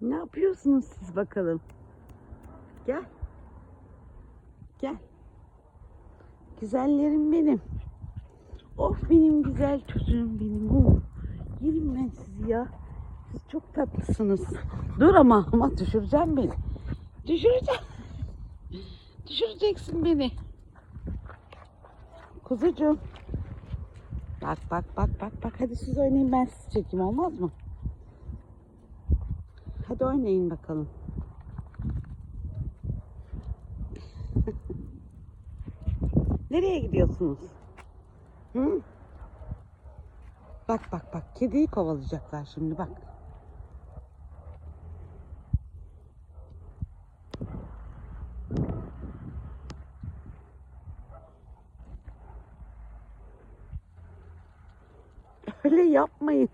Ne yapıyorsunuz siz bakalım? Gel. Gel. Güzellerim benim. Of benim güzel çocuğum benim. Oh. Yerim ben sizi ya. Siz çok tatlısınız. Dur ama ama düşüreceğim beni. Düşüreceğim. Düşüreceksin beni. Kuzucuğum. Bak bak bak bak bak. Hadi siz oynayın ben sizi çekeyim olmaz mı? Hadi oynayın bakalım. Nereye gidiyorsunuz? Hı? Bak bak bak. Kediyi kovalayacaklar şimdi bak. Öyle yapmayın.